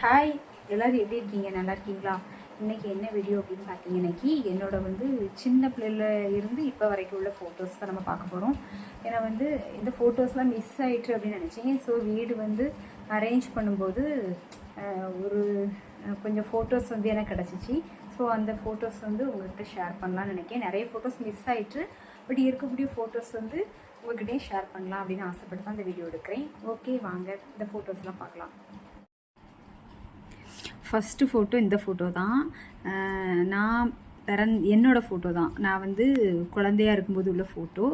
Hi எல்லோரும் எப்படி இருக்கீங்க? நல்லா இருக்கீங்களா? இன்றைக்கி என்ன வீடியோ அப்படின்னு பார்த்தீங்கன்னாக்கி என்னோட வந்து சின்ன பிள்ளையில இருந்து இப்போ வரைக்கும் உள்ள ஃபோட்டோஸ் தான் நம்ம பார்க்க போகிறோம் ஏன்னா வந்து இந்த ஃபோட்டோஸ்லாம் மிஸ் ஆயிட்டு அப்படின்னு நினச்சிங்க. ஸோ வீடு வந்து அரேஞ்ச் பண்ணும்போது ஒரு கொஞ்சம் ஃபோட்டோஸ் வந்து எனக்கு கிடச்சிச்சு. ஸோ அந்த ஃபோட்டோஸ் வந்து உங்கள்கிட்ட ஷேர் பண்ணலாம்னு நினைக்கிறேன் நிறைய ஃபோட்டோஸ் மிஸ் ஆயிட்டு பட் இருக்கக்கூடிய ஃபோட்டோஸ் வந்து உங்கள்கிட்டயே ஷேர் பண்ணலாம் அப்படின்னு ஆசைப்பட்டு தான் இந்த வீடியோ எடுக்கிறேன். ஓகே வாங்க இந்த ஃபோட்டோஸ்லாம் பார்க்கலாம். ஃபஸ்ட்டு ஃபோட்டோ இந்த ஃபோட்டோ தான். நான் பிறந் என்னோடய ஃபோட்டோ தான். நான் வந்து குழந்தையா இருக்கும்போது உள்ள ஃபோட்டோ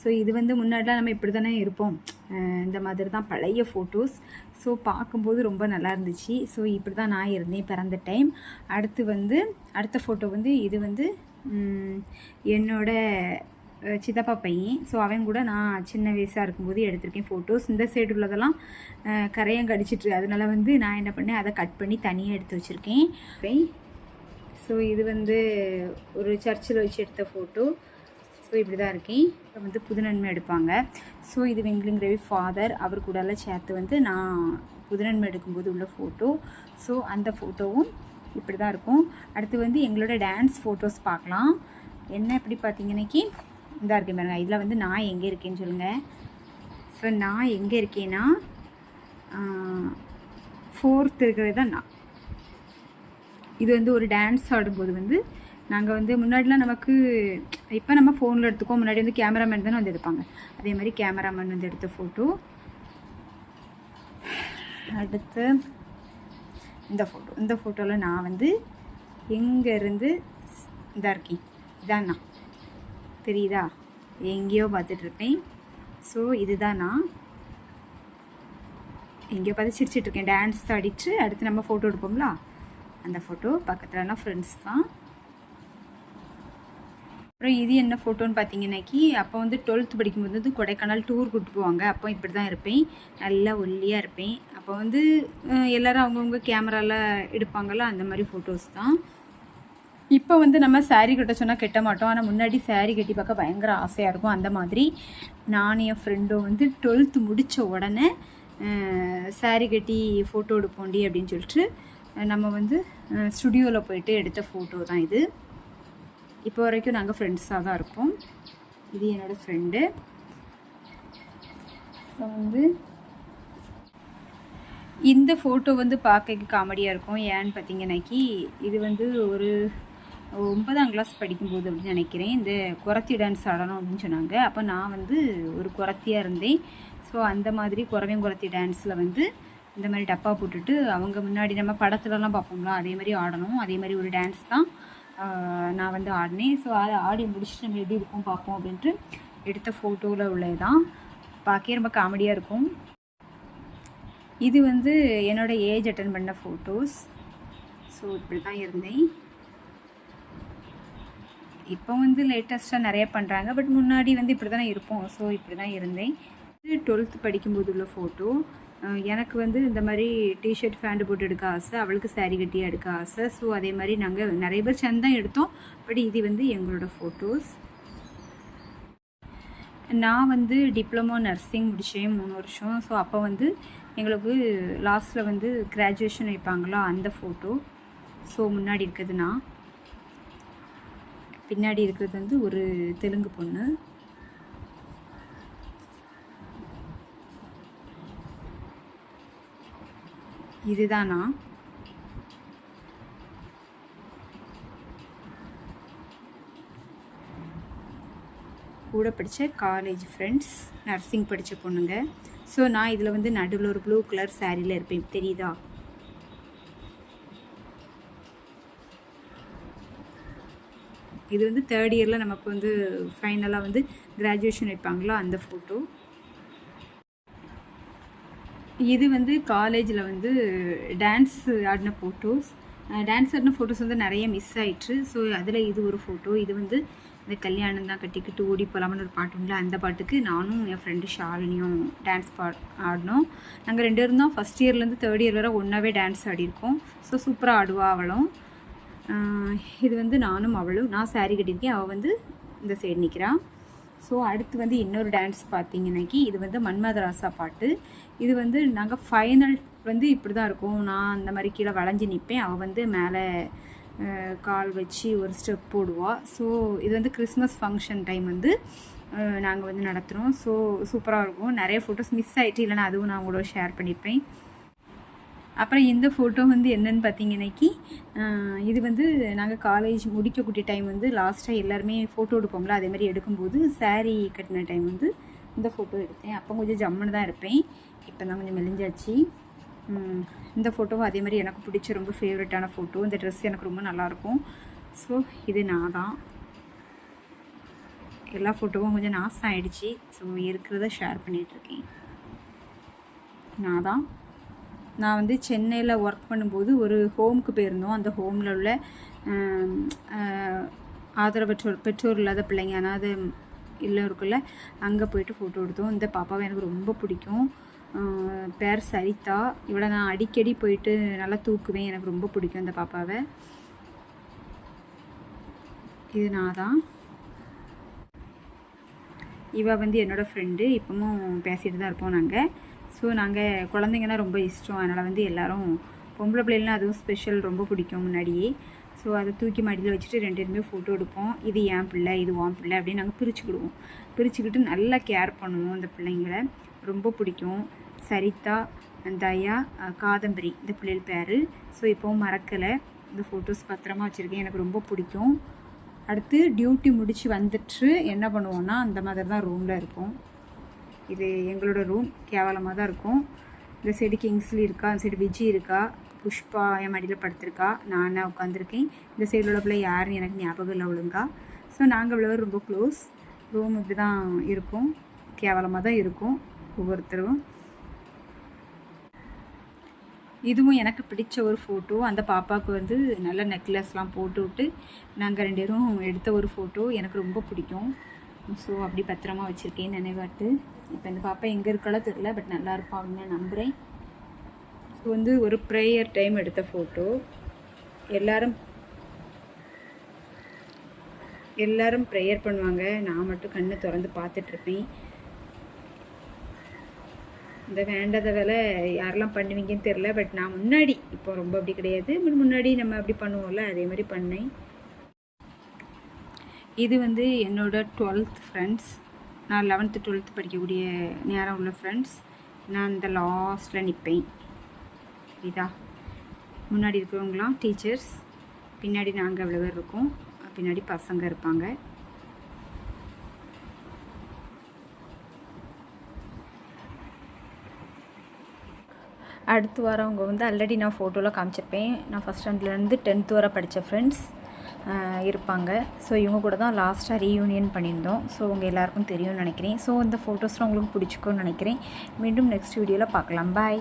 ஸோ இது வந்து முன்னாடிலாம் நம்ம இப்படி தானே இருப்போம் இந்த மாதிரி தான் பழைய ஃபோட்டோஸ் ஸோ பார்க்கும்போது ரொம்ப நல்லா இருந்துச்சு. ஸோ இப்படி தான் நான் இருந்தேன் பிறந்த டைம் அடுத்து வந்து அடுத்த ஃபோட்டோ வந்து இது வந்து என்னோட சித்தப்பா பையன். ஸோ அவன் கூட நான் சின்ன வயசாக இருக்கும்போது எடுத்திருக்கேன் ஃபோட்டோஸ் இந்த சைடு உள்ளதெல்லாம் அஹ் கரையான் கடிச்சிட்டு அதனால வந்து நான் என்ன பண்ணேன் அதை கட் பண்ணி தனியாக எடுத்து வச்சுருக்கேன். ஸோ இது வந்து ஒரு சர்ச்சில் வச்சு எடுத்த ஃபோட்டோ ஸோ இப்படி தான் இருக்கேன். இப்போ வந்து புதுநன்மை எடுப்பாங்க. ஸோ இது வெங்கிலிங் ரவி ஃபாதர் அவர் கூடலாம் சேர்த்து வந்து நான் புதுநன்மை எடுக்கும்போது உள்ள ஃபோட்டோ ஸோ அந்த ஃபோட்டோவும் இப்படி தான் இருக்கும். அடுத்து வந்து எங்களோட டான்ஸ் ஃபோட்டோஸ் பார்க்கலாம். என்ன எப்படி பார்த்தீங்கன்னாக்கி இதாக இருக்கேன் பாருங்க. இதில் வந்து நான் எங்கே இருக்கேன்னு சொல்லுங்கள் ஸோ நான் எங்கே இருக்கேன்னா ஃபோர்த் இருக்கிறது தான் நான். இது வந்து ஒரு டான்ஸ் ஆடும்போது வந்து நாங்கள் வந்து முன்னாடிலாம் நமக்கு இப்போ நம்ம ஃபோனில் எடுத்துக்கோம் முன்னாடி வந்து கேமராமேன் தானே வந்து எடுப்பாங்க. அதே மாதிரி கேமராமேன் வந்து எடுத்த ஃபோட்டோ அடுத்து இந்த ஃபோட்டோ இந்த ஃபோட்டோவில் நான் வந்து எங்கேருந்து இதாக இருக்கேன் இதான் நான். தெரியுதா? எங்கேயோ பார்த்துட்ருப்பேன். ஸோ இதுதான் நான். எங்கேயோ பார்த்து சிரிச்சிட்ருக்கேன். டான்ஸ் ஆடிட்டு அடுத்து நம்ம ஃபோட்டோ எடுப்போம்ல? அந்த ஃபோட்டோ பக்கத்துலலாம் ஃப்ரெண்ட்ஸ் தான். அப்புறம் இது என்ன ஃபோட்டோன்னு பார்த்தீங்கன்னாக்கி அப்போ வந்து டுவெல்த் படிக்கும்போது வந்து கொடைக்கானல் டூர் கூப்பிட்டு போவாங்க. அப்போ இப்படி தான் இருப்பேன். நல்லா ஒல்லியாக இருப்பேன். அப்போ வந்து எல்லோரும் அவங்கவுங்க கேமராவில் எடுப்பாங்கள்ல அந்த மாதிரி ஃபோட்டோஸ் தான். இப்போ வந்து நம்ம சாரீ கட்ட சொன்னால் கட்ட மாட்டோம். ஆனால் முன்னாடி சாரீ கட்டி பார்க்க பயங்கர ஆசையாக இருக்கும். அந்த மாதிரி நான் என் ஃப்ரெண்டும் வந்து டுவெல்த்து முடித்த உடனே சாரீ கட்டி ஃபோட்டோ எடுப்போண்டி அப்படின்னு சொல்லிட்டு நம்ம வந்து ஸ்டுடியோவில் போயிட்டு எடுத்த ஃபோட்டோ தான் இது. இப்போ வரைக்கும் நாங்கள் ஃப்ரெண்ட்ஸாக தான் இருப்போம். இது என்னோடய ஃப்ரெண்டு அப்புறம் வந்து இந்த ஃபோட்டோ வந்து பார்க்க காமெடியாக இருக்கும். ஏன்னு பார்த்தீங்கன்னாக்கி இது வந்து ஒரு ஒன்பதாம் கிளாஸ் படிக்கும்போது அப்படின்னு நினைக்கிறேன். இந்த குறத்தி டான்ஸ் ஆடணும் அப்படின்னு சொன்னாங்க. அப்போ நான் வந்து ஒரு குறத்தியாக இருந்தேன். ஸோ அந்த மாதிரி குறவையும் குறத்தி டான்ஸில் வந்து இந்த மாதிரி டப்பா போட்டுட்டு அவங்க முன்னாடி நம்ம படத்துலலாம் பார்ப்போம்ல அதே மாதிரி ஆடணும். அதே மாதிரி ஒரு டான்ஸ் தான் நான் வந்து ஆடினேன். ஸோ அதை ஆடி முடிச்சுட்டு நம்ம எப்படி இருக்கும் பார்ப்போம் அப்படின்ட்டு எடுத்த ஃபோட்டோவில் உள்ளது தான் பார்க்கவே ரொம்ப காமெடியாக இருக்கும். இது வந்து என்னோட ஏஜ் அட்டன் பண்ண ஃபோட்டோஸ் ஸோ இப்படி தான் இருந்தேன். இப்போ வந்து லேட்டஸ்ட்டாக நிறைய பண்ணுறாங்க பட் முன்னாடி வந்து இப்படி தானே இருப்போம். ஸோ இப்படி தான் இருந்தேன். இது டுவெல்த்து படிக்கும்போது உள்ள ஃபோட்டோ எனக்கு வந்து இந்த மாதிரி டிஷர்ட் ஃபேண்ட் போட்டு எடுக்க ஆசை அவளுக்கு சாரீ கட்டி எடுக்க ஆசை. ஸோ அதே மாதிரி நாங்கள் நிறைய பேர் சேர்ந்து தான் எடுத்தோம். பட் இது வந்து எங்களோட ஃபோட்டோஸ் நான் வந்து டிப்ளமோ நர்சிங் முடித்தேன் மூணு வருஷம். ஸோ அப்போ வந்து எங்களுக்கு லாஸ்ட்டில் வந்து கிராஜுவேஷன் வைப்பாங்களா அந்த ஃபோட்டோ ஸோ முன்னாடி இருக்குது நான். பின்னாடி இருக்கிறது வந்து ஒரு தெலுங்கு பொண்ணு. இதுதானா? கூட படித்த காலேஜ் ஃப்ரெண்ட்ஸ் நர்சிங் படித்த பொண்ணுங்க. ஸோ நான் இதில் வந்து நடுவில் ஒரு ப்ளூ கலர் சாரியில் இருப்பேன். தெரியுதா? இது வந்து தேர்ட் இயரில் நமக்கு வந்து ஃபைனலாக வந்து கிராஜுவேஷன் வைப்பாங்களோ அந்த ஃபோட்டோ இது வந்து காலேஜில் வந்து டான்ஸ் ஆடின ஃபோட்டோஸ் டான்ஸ் ஆடின ஃபோட்டோஸ் வந்து நிறைய மிஸ் ஆயிட்டு ஸோ அதில் இது ஒரு ஃபோட்டோ இது வந்து இந்த கல்யாணம் தான் கட்டிக்கிட்டு ஓடி போகலாம்னு ஒரு பாட்டுங்களா அந்த பாட்டுக்கு நானும் என் ஃப்ரெண்டு ஷாலினியும் டான்ஸ் பா ஆடினோம். நாங்கள் ரெண்டு பேரும் தான் ஃபஸ்ட் இயர்லேருந்து தேர்ட் இயர் வரை ஒன்றாவே டான்ஸ் ஆடியிருக்கோம். ஸோ சூப்பராக ஆடுவா அவளும். இது வந்து நானும் அவளும். நான் saree கட்டியிருக்கேன். அவள் வந்து இந்த சைடு நிற்கிறான் ஸோ அடுத்து வந்து இன்னொரு டான்ஸ் பார்த்தீங்கன்னாக்கி இது வந்து மன்மதராசா பாட்டு. இது வந்து நாங்கள் ஃபைனல் வந்து இப்படி தான் இருக்கும். நான் அந்த மாதிரி கீழே வளைஞ்சு நிற்பேன் அவள் வந்து மேலே கால் வச்சு ஒரு ஸ்டெப் போடுவாள் ஸோ இது வந்து கிறிஸ்மஸ் ஃபங்க்ஷன் டைம் வந்து நாங்கள் வந்து நடத்துகிறோம் ஸோ சூப்பராக இருக்கும். நிறைய ஃபோட்டோஸ் மிஸ் ஆகிட்டு இல்லைனா அதுவும் நான் உங்களோட ஷேர் பண்ணியிருப்பேன் அப்புறம் இந்த ஃபோட்டோ வந்து என்னன்னு பார்த்தீங்கன்னாக்கி இது வந்து நாங்கள் காலேஜ் முடிக்கக்கூடிய டைம் வந்து லாஸ்ட்டாக எல்லாருமே ஃபோட்டோ எடுப்போம்ல அதே மாதிரி எடுக்கும்போது சாரீ கட்டின டைம் வந்து இந்த ஃபோட்டோ எடுத்தேன். அப்போ கொஞ்சம் ஜம்முன்னு தான் இருப்பேன். இப்போ தான் கொஞ்சம் மெலிஞ்சாச்சு. இந்த ஃபோட்டோவும் அதே மாதிரி எனக்கு பிடிச்ச ரொம்ப ஃபேவரட்டான ஃபோட்டோ இந்த ட்ரெஸ் எனக்கு ரொம்ப நல்லாயிருக்கும் ஸோ இது நான் தான் எல்லா ஃபோட்டோவும் கொஞ்சம் நாசம் ஆகிடுச்சி ஸோ இருக்கிறத ஷேர் பண்ணிகிட்ருக்கேன் நான் தான் நான் வந்து சென்னையில் ஒர்க் பண்ணும்போது ஒரு ஹோமுக்கு போயிருந்தோம். அந்த ஹோமில் உள்ள ஆதரவற்றோர் பெற்றோர் இல்லாத பிள்ளைங்க அனாதை இல்லை இருக்குல்ல அங்கே போயிட்டு ஃபோட்டோ எடுத்தோம். இந்த பாப்பாவை எனக்கு ரொம்ப பிடிக்கும். பேர் சரிதா. இவளை நான் அடிக்கடி போயிட்டு நல்லா தூக்குவேன். எனக்கு ரொம்ப பிடிக்கும் இந்த பாப்பாவை. இது நான் தான். இவள் வந்து என்னோட ஃப்ரெண்டு இப்பவும் பேசிகிட்டு தான் இருப்போம் நாங்கள் ஸோ நாங்கள் குழந்தைங்கன்னா ரொம்ப இஷ்டம். அதனால் வந்து எல்லாரும் பொம்பளை பிள்ளைலாம் அதுவும் ஸ்பெஷல் ரொம்ப பிடிக்கும் முன்னாடியே ஸோ அதை தூக்கி மடியில் வச்சுட்டு ரெண்டு பேருமே ஃபோட்டோ எடுப்போம். இது என் பிள்ளை இது உன் பிள்ளை அப்படின்னு நாங்கள் பிரிச்சுக்கிடுவோம். பிரிச்சுக்கிட்டு நல்லா கேர் பண்ணுவோம் அந்த பிள்ளைங்களை. ரொம்ப பிடிக்கும். சரிதா தயா காதம்பரி இந்த பிள்ளைகள் பேர். ஸோ இப்போவும் மறக்கலை. இந்த ஃபோட்டோஸ் பத்திரமா வச்சுருக்கேன். எனக்கு ரொம்ப பிடிக்கும். அடுத்து டியூட்டி முடித்து வந்துட்டு என்ன பண்ணுவோன்னா அந்த மாதிரி தான் ரூமில் இருப்போம். இது எங்களோட ரூம் கேவலமாக தான் இருக்கும். இந்த சைடு கிங்ஸ்லி இருக்கா அந்த சைடு விஜி இருக்கா புஷ்பா என் மடியில் படுத்திருக்கா நானாக உட்காந்துருக்கேன் இந்த சைடில் உள்ள பிள்ளை யாருன்னு எனக்கு ஞாபகம் இல்லை ஒழுங்கா. ஸோ நாங்கள் இவ்வளோ ரொம்ப க்ளோஸ் ரூம் இப்படி தான் இருக்கும். கேவலமாக தான் இருக்கும் ஒவ்வொருத்தரும். இதுவும் எனக்கு பிடிச்ச ஒரு ஃபோட்டோ அந்த பாப்பாவுக்கு வந்து நல்ல நெக்லஸ்லாம் போட்டு விட்டு நாங்கள் ரெண்டு பேரும் எடுத்த ஒரு ஃபோட்டோ எனக்கு ரொம்ப பிடிக்கும். ஸோ அப்படி பத்திரமா வச்சுருக்கேன் நினைவாட்டு. இப்போ இந்த பாப்பா எங்கே இருக்காளோ தெரியல பட் நல்லா இருப்பா அப்படின்னு நான் நம்புகிறேன் ஸோ வந்து ஒரு ப்ரேயர் டைம் எடுத்த ஃபோட்டோ எல்லாரும் எல்லாரும் ப்ரேயர் பண்ணுவாங்க. நான் மட்டும் கண்ணை திறந்து பார்த்துட்ருப்பேன் இந்த வேண்டாத வேலை யாரெல்லாம் பண்ணுவீங்கன்னு தெரில பட் நான் முன்னாடி இப்போ ரொம்ப அப்படி கிடையாது. முன்னாடி நம்ம அப்படி பண்ணுவோம்ல அதே மாதிரி பண்ணேன். இது வந்து என்னோட டுவெல்த் ஃப்ரெண்ட்ஸ் நான் லெவன்த்து டுவெல்த்து படிக்கக்கூடிய நேரம் உள்ள ஃப்ரெண்ட்ஸ் நான் இந்த லாஸ்ட்டில் நிற்பேன் சரிதா? முன்னாடி இருக்கிறவங்களாம் டீச்சர்ஸ் பின்னாடி நாங்கள் அவ்வளோ பேர் இருக்கோம். பின்னாடி பசங்க இருப்பாங்க. அடுத்து வரவங்க வந்து ஆல்ரெடி நான் ஃபோட்டோவில் காமிச்சிருப்பேன். நான் ஃபஸ்ட் ஸ்டாண்டர்ட்லேருந்து டென்த் வரை படித்த ஃப்ரெண்ட்ஸ் இருப்பாங்க. ஸோ இவங்க கூட தான் லாஸ்ட்டாக ரீயூனியன் பண்ணியிருந்தோம். ஸோ உங்கள் எல்லாருக்கும் தெரியும்னு நினைக்கிறேன். ஸோ இந்த ஃபோட்டோஸ்லாம் உங்களுக்கு பிடிச்சிக்கும்னு நினைக்கிறேன். மீண்டும் நெக்ஸ்ட் வீடியோவில் பார்க்கலாம். பாய்